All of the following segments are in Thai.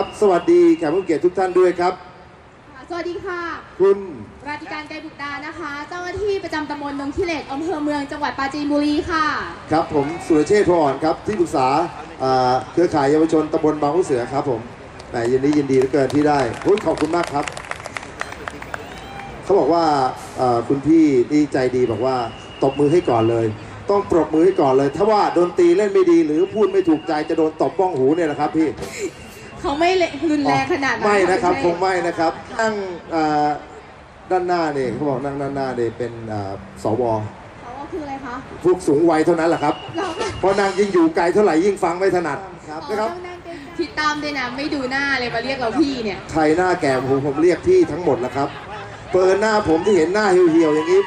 ครับสวัสดีแขกผู้เกียรติทุกท่านด้วยครับ ค่ะสวัสดีค่ะ คุณราธิการไกรบุตรดานะคะ เจ้าหน้าที่ประจำตำบลดงขี้เหล็กอำเภอเมืองจังหวัดปราจีนบุรีค่ะ ครับผมสุรเชษฐ์พออ่อนครับที่ปรึกษาอ่าเครือข่ายเยาวชนตำบลบางขุนเสือครับผมแหมยินดียินดีเหลือเกินที่ได้โอ้ยขอบคุณมากครับ เขาบอกว่าอ่าคุณพี่นี่ใจดีบอกว่าตบมือให้ก่อนเลย ต้องปรบมือให้ก่อนเลย ถ้าว่าดนตรีเล่นไม่ดีหรือพูดไม่ถูกใจจะโดนตบบ้องหูเนี่ยแหละครับพี่ เขาไม่เลรุนแรงขนาดนั้นไม่นะครับณคงไม่นะครับนั่งอ่าด้านหน้าเนี่ยเขาบอกนั่งด้านหน้าเนี่ยเป็นอ่าสวเขาก็คืออะไรคะพวกสูงวัยเท่านั้นแหละครับเราก็เพราะนางยิ่งอยู่ไกลเท่าไหร่ยิ่งฟังไม่ถนัดครับนะครับพี่ตามด้วยนะไม่ดูหน้าเลยมาเรียกเราพี่เนี่ยใครหน้าแก่ผมผมเรียกพี่ทั้งหมดแล้วครับเปิดหน้าผมที่เห็นหน้าเหี่ยวๆอย่างนี้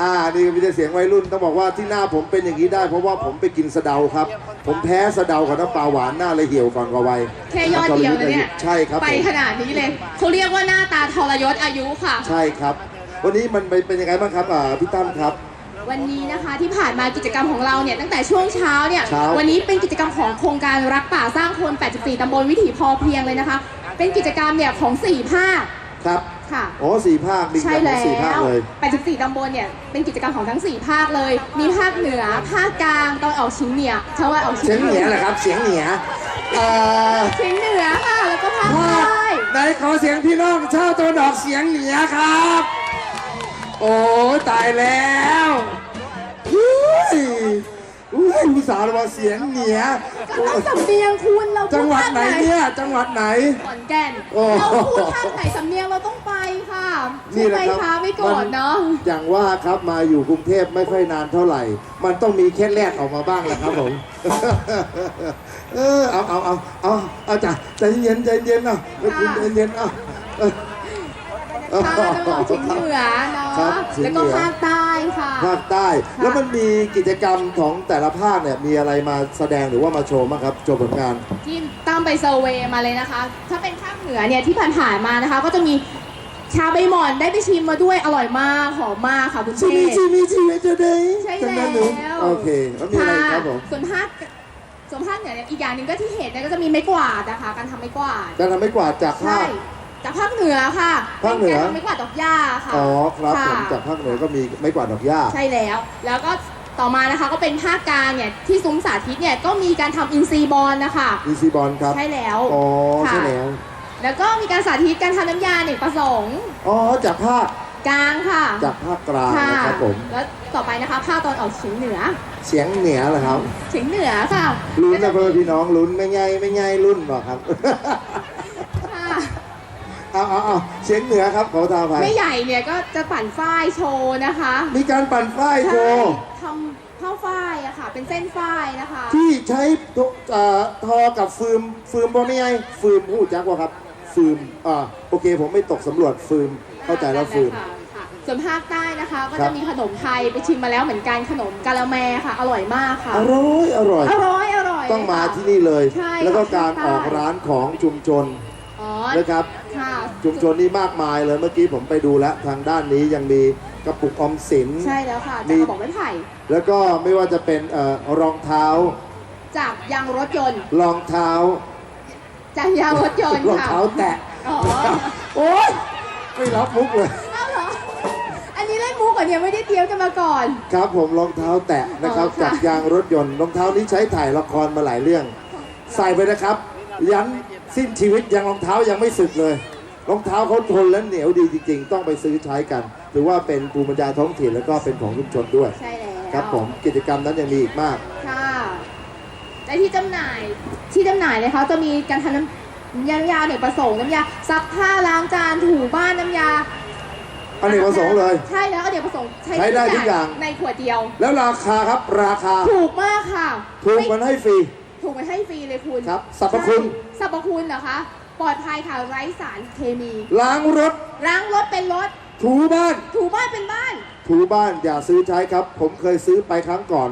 อ่านี่มีแต่เสียงวัยรุ่นต้องบอกว่าที่หน้าผมเป็นอย่างนี้ได้ เพราะว่าผมไปกินสะเดาครับ ผมแพ้สะเดากับน้ำปลาหวานหน้าเลยเหี่ยวก่อนกว่าวัยแค่ยอดเดียวนะเนี่ยใช่ครับไปผมขนาดนี้เลยเขาเรียกว่าหน้าตาทรยศอายุค่ะ ใช่ครับ วันนี้มันเป็นยังไงบ้างครับอ่าพี่ตั้มครับ วันนี้นะคะที่ผ่านมากิจกรรมของเราเนี่ยตั้งแต่ช่วงเช้าเนี่ยเช้าวันนี้เป็นกิจกรรมของโครงการรักป่าสร้างคน 84 ตำบลวิถีพอเพียงเลยนะคะ เป็นกิจกรรมเนี่ยของ 4 ภาคครับ ค่ะโอ้สี่ภาคมีใช่กันแล้สี่ภาควเลย 84ตำบลเนี่ย เป็นกิจกรรมของทั้ง 4 ภาคเลย มีภาคเหนือ ภาคกลางตอนออกเฉียงเหนือชาวตะวันออกเฉีเสียยงงเหนียแหละครับ เสียงเหนียเอ่อเฉียงเหนือค่ะ แล้วก็ภาคภาใต้คไหนขอเสียงพี่น้องชาวตะวันออกเสียงเหนียครับ โอ้ยตายแล้วอุ้ยอุ้ยผู้สาวมาเสียงเหนียก็ต้องสำเนียงคุณเราจังหวัดพูภาคไหนเนี่ย จังหวัดไหน ขอนแก่น โอ้ เราพูดภาคไหนสำเนียงเราต้องไป ค่ะนี่ใช่แหไหมละครับคะไม่โกรธเนาะมัอย่างว่าครับมาอยู่กรุงเทพไม่ค่อยนานเท่าไหร่ มันต้องมีแค่แรกออกมาบ้างแหละครับผมเออเอาเอาเอาเอาเอาจ้ะใจเย็นใจเย็นเอาใจเย็นเอาเออภาคตะวันออกเฉียงเหนือเนาะครับเฉียแล้งวเหนือก็ภาคใต้ค่ะภาคใต้ แล้วมันมีกิจกรรมของแต่ละภาคเนี่ยมีอะไรมาแสดงหรือว่ามาโชว์บ้างครับโชว์ผลงานที่ตั้มไปเซอร์เวย์มาเลยนะคะ ถ้าเป็นภาคเหนือเนี่ยที่ผ่านๆมานะคะ ก็จะมี ชาใบหม่อนได้ไปชิมมาด้วยอร่อยมากหอมมากค่ะคุณชิเชมีษชิมีชิมีจะได้ใช่จังแล้นั้นหนูวโอเคแล้วมีอะไรอีกครับผมส่วนภาคส่วนภาคเหนือเนี่ยอีกอย่างหนึ่งก็ที่เห็นเนี่ยก็จะมีไม้กวาดนะคะการทำไม้กวาดการทำให้กวาดจากภาใช่ค จากภาคเหนือค่ะภาคเหนือ ป็การทำไม้กวาดดอกหญ้าค่ะอ๋อครับผมะจากภาคเหนือก็มีไม้กวาดดอกหญ้า ใช่แล้ว แล้วก็ต่อมานะคะก็เป็นภาคกลางเนี่ยที่ซุ้มสาธิตเนี่ยก็มีการทำอินซีบอลนะคะ อีซีบอลครับ ใช่แล้วอ๋อ ค่ะ ใช่แล้ว แล้วก็มีการสาธิตการทำน้ำยาเนกประสงค์อ๋อจากภาคกลางค่ะจากภาคกลางค่ะนะครับผมแล้วต่อไปนะคะภาคตอนออกเฉียงเหนือเสียงเหนือเหรอครับเฉียงเหนือค่ะลุ้นนะเพื่อนพี่น้องลุ้นไม่ไงไม่ไงรุ่นบอกครับค่ะเอาเอาเอาเสียงเหนือครับขอทาภัยแม่ใหญ่เนี่ยก็จะปั่นฝ้ายโชว์นะคะมีการปั่นฝ้ายโชใช่ว์ทำผ้าฝ้ายอะค่ะ เป็นเส้นฝ้ายนะคะ ที่ใช้ตัวเอ่อทอกับฟืมฟืมบ่ไม่ไงฟืมหูจักว่าครับ ฟืมอ่าโอเค ผมไม่ตกสำรวจฟืมเข้าใจแล้วฟืมค่ะค่ะส่วนภาคใต้นะคะ ก็ครัจะบ มีขนมไทยไปชิมมาแล้วเหมือนกันขนมกาละแมค่ะ อร่อยมากค่ะ อร่อยอร่อย อร่อยอร่อยต้องมาเลยค่ะ ที่นี่เลย ใช่แล้วก็ค่ะการภาคใต้ออกร้านของชุมชนอ๋อนะครับ ค่ะ ชุมชนนี้มากมายเลยเมื่อกี้ผมไปดูแล้วทางด้านนี้ยังมีกระปุกออมสิน ใช่แล้วค่ะ มี จากกระบอกไม้ไผ่แล้วก็ไม่ว่าจะเป็นเอ่อรองเท้าจากยางรถยนต์รองเท้า จากยางรถยนต์รองค่ะ เท้าแตะอ๋อ โอ๊ยไม่รับมุกเลย เอาเหรอ อันนี้เล่นมุกก่อนเนี่ยไม่ได้เตรียมกันมาก่อน ครับผมรองเท้าแตะนะครับอ๋อค่ะ จากยางรถยนต์รองเท้านี้ใช้ถ่ายละครมาหลายเรื่อง ใส่ไปนะครับยันสิ้นชีวิตยังรองเท้ายังไม่สึกเลยรองเท้าเขาทนและเหนียวดีจริง ๆ ต้องไปซื้อใช้กันถือว่าเป็นภูมิปัญญาท้องถิ่นแล้วก็เป็นของชุมชนด้วย ใช่แล้วครับผมกิจกรรมนั้นยังมีอีกมาก ค่ะ และที่จำหน่ายที่จำหน่ายเลยเขาจะมีการทำน้ำยาน้ำยาเนี่ยประสงค์น้ำยาซักผ้าล้างจานถูบ้านน้ำยาอเนกประสงค์เลย ใช่แล้วอเนกประสงค์ใช้ได้ทุกอย่างในขวดเดียว แล้วราคาครับราคาถูกมากค่ะถูกไม่มันให้ฟรีถูกมันให้ฟรีเลยคุณครับสรรพคุณใช่สรรพคุณเหรอคะปลอดภัยค่ะไร้สารเคมี ล้างรถ ล้างรถเป็นรถ ถูบ้าน ถูบ้านเป็นบ้าน ถูบ้านอย่าซื้อใช้ครับ ผมเคยซื้อไปครั้งก่อน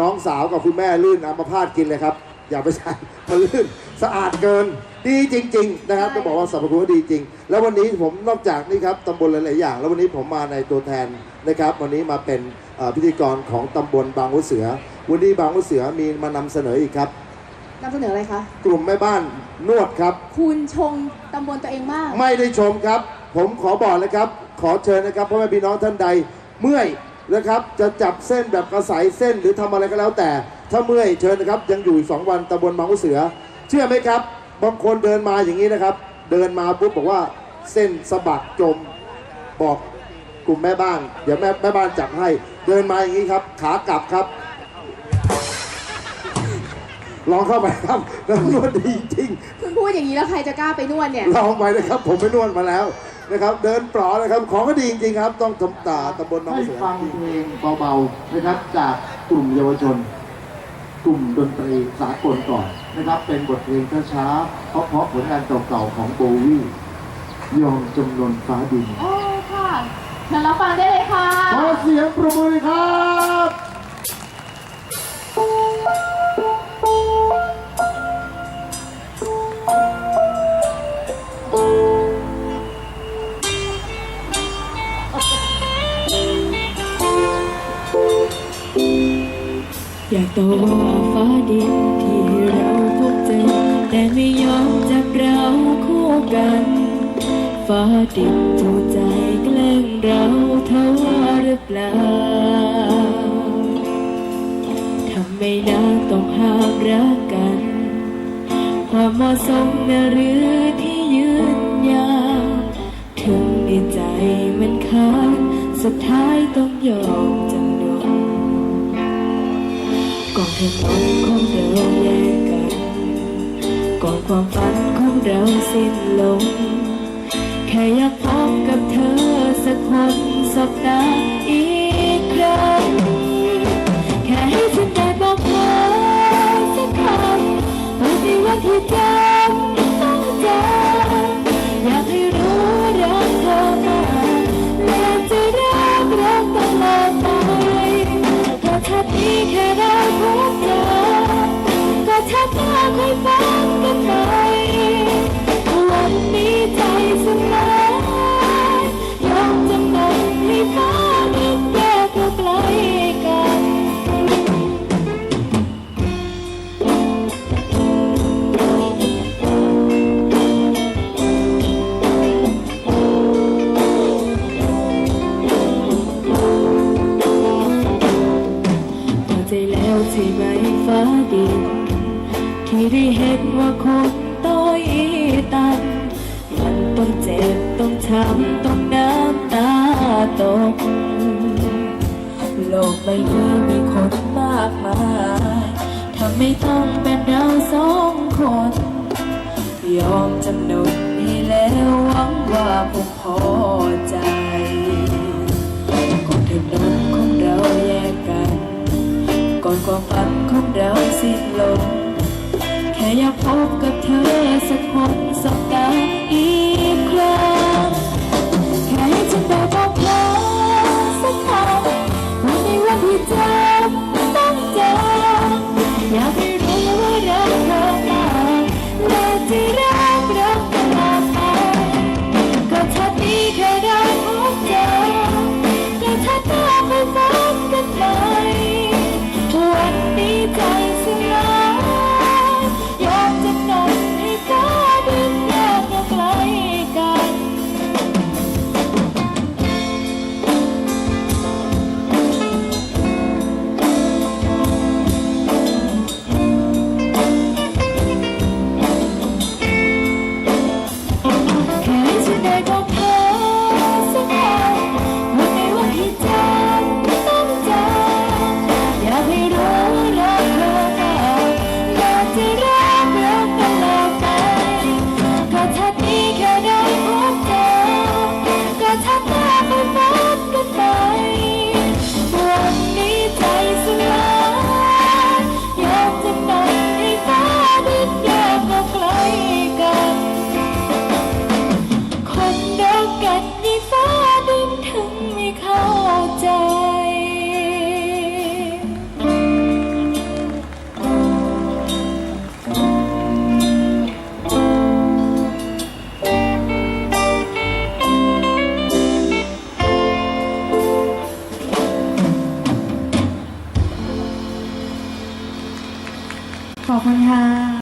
น้องสาวกับคุณแม่ลื่นอัมพาตกินเลยครับ อย่าไปใช้มันลื่นสะอาดเกิน ดีจริง ๆ นะครับใช่ต้องบอกว่าสรรพคุณว่าดีจริง แล้ววันนี้ผมนอกจากนี่ครับตำบลหลายๆอย่าง แล้ววันนี้ผมมาในตัวแทนนะครับ วันนี้มาเป็นเอ่อพิธีกรของตำบลบางหัวเสือ วันนี้บางหัวเสือมีมานำเสนออีกครับนำเสนออะไรคะ กลุ่มแม่บ้านนวดครับ คุณชมตำบลตัวเองมาก ไม่ได้ชมครับ ผมขอบอกเลยครับ ขอเชิญนะครับพ่อแม่พี่น้องท่านใด เมื่อย นะครับ จะจับเส้นแบบกระสายเส้นหรือทำอะไรก็แล้วแต่ ถ้าเมื่อยเชิญนะครับ ยังอยู่อีกสองวันตำบลบางขุนเสือ เชื่อไหมครับบางคนเดินมาอย่างนี้นะครับ เดินมาปุ๊บบอกว่าเส้นสะบักจมบอกกลุ่มแม่บ้านเดี๋ยวแม่แม่บ้านจับให้ เดินมาอย่างนี้ครับ ขากลับครับลองเข้าไปครับแล้วนวดดีจริง คุณพูดอย่างนี้แล้วใครจะกล้าไปนวดเนี่ย ลองไปนะครับ ผมไปนวดมาแล้ว นะครับ เดินปลอนะครับ ของก็ดีจริงๆครับ ต้องทำตาตำบลน้องให้เสือฟังเพลงเบาๆนะครับ จากกลุ่มเยาวชน กลุ่มดนตรีสากลก่อนนะครับ เป็นบทเพลงช้าๆเพราะๆผลงานเก่าๆของโบวี่ยอมจำนนฟ้าดินโอ้ค่ะเชิญรับฟังได้เลยค่ะ ขอเสียงประมือครับ ต่อว่าฟ้าดินที่เราพบเจอแต่ไม่ยอมจับเราคู่กัน ฟ้าดินจูใจแกล้งเราเท่าหรือเปล่าทำไมนางต้องห้ามรักกัน ความเหมาะสมนะหรือที่ยืนยาวถึงในใจมันค้างสุดท้ายต้องยอมจำ ก่อนถนนของเราแยกกัน ก่อนความฝันของเราสิ้นลง แค่อยากพบกับเธอสักคนสักตาอีกครั้ง แค่ให้ฉันได้บอกเธอสักคำวันที่วันที่จ ก็ชาติหน้าคอยฟังกันใหมวันนี้ใจ เจ็บต้องช้ำต้องน้ำตาตก โลกใบนี้มีคนมากมายทำไม่ต้องเป็นเราสองคน ยอมจำนนให้แล้วหวังว่าคงพอใจก่อนถนนของเราแยกกัน ก่อนความฝันของเราสิ้นลงแค่อยากพบกับเธอสักคนสักตาอี 그대가